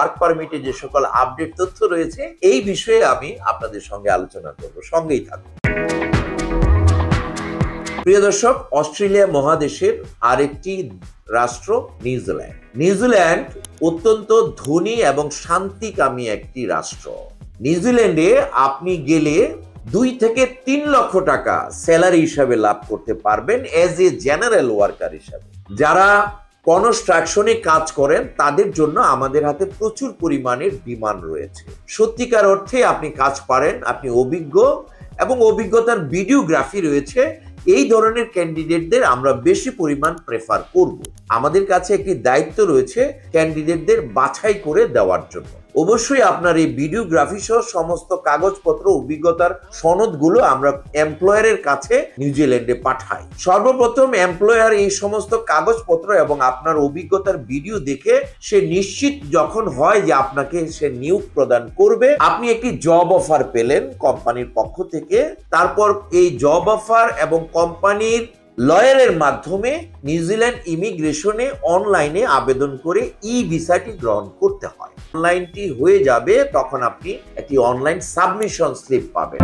Work পারমিটে যে সকল update তথ্য রয়েছে, এই বিষয়ে আমি আপনাদের সঙ্গে আলোচনা করব। সঙ্গেই থাকুন। প্রিয় দর্শক, অস্ট্রেলিয়া মহাদেশের আরেকটি রাষ্ট্র, নিউজিল্যান্ড। নিউজিল্যান্ড অত্যন্ত ধনী এবং শান্তিকামী একটি রাষ্ট্র। নিউজিল্যান্ডে আপনি গেলে দুই থেকে তিন লক্ষ টাকা স্যালারি হিসাবে লাভ করতে পারবেন এজ এ জেনারেল ওয়ার্কার হিসাবে। যারা কনস্ট্রাকশনে কাজ করেন, তাদের জন্য আমাদের হাতে প্রচুর পরিমাণের বিমান রয়েছে। সত্যিকার অর্থে আপনি কাজ পারেন, আপনি অভিজ্ঞ এবং অভিজ্ঞতার ভিডিওগ্রাফি রয়েছে, এই ধরনের ক্যান্ডিডেটদের আমরা বেশি পরিমাণ প্রেফার করব। আমাদের কাছে একটি দায়িত্ব রয়েছে ক্যান্ডিডেটদের বাছাই করে দেওয়ার জন্য। অবশ্যই আপনার এই ভিডিওগ্রাফি সহ সমস্ত কাগজপত্র, অভিজ্ঞতার সনদগুলো আমরা এমপ্লয়ারের কাছে নিউজিল্যান্ডে পাঠাই। সর্বপ্রথম এমপ্লয়ার এই সমস্ত কাগজপত্র এবং আপনার অভিজ্ঞতার ভিডিও দেখে সে নিশ্চিত যখন হয় যে আপনাকে সে নিয়োগ প্রদান করবে, আপনি একটি জব অফার পেলেন কোম্পানির পক্ষ থেকে। তারপর এই জব অফার এবং কোম্পানির লয়ারের মাধ্যমে নিউজিল্যান্ড ইমিগ্রেশনে অনলাইনে আবেদন করে ই ভিসাটি গ্রহণ করতে হয়। অনলাইনটি হয়ে যাবে তখন আপনি একটি অনলাইন সাবমিশন স্লিপ পাবেন।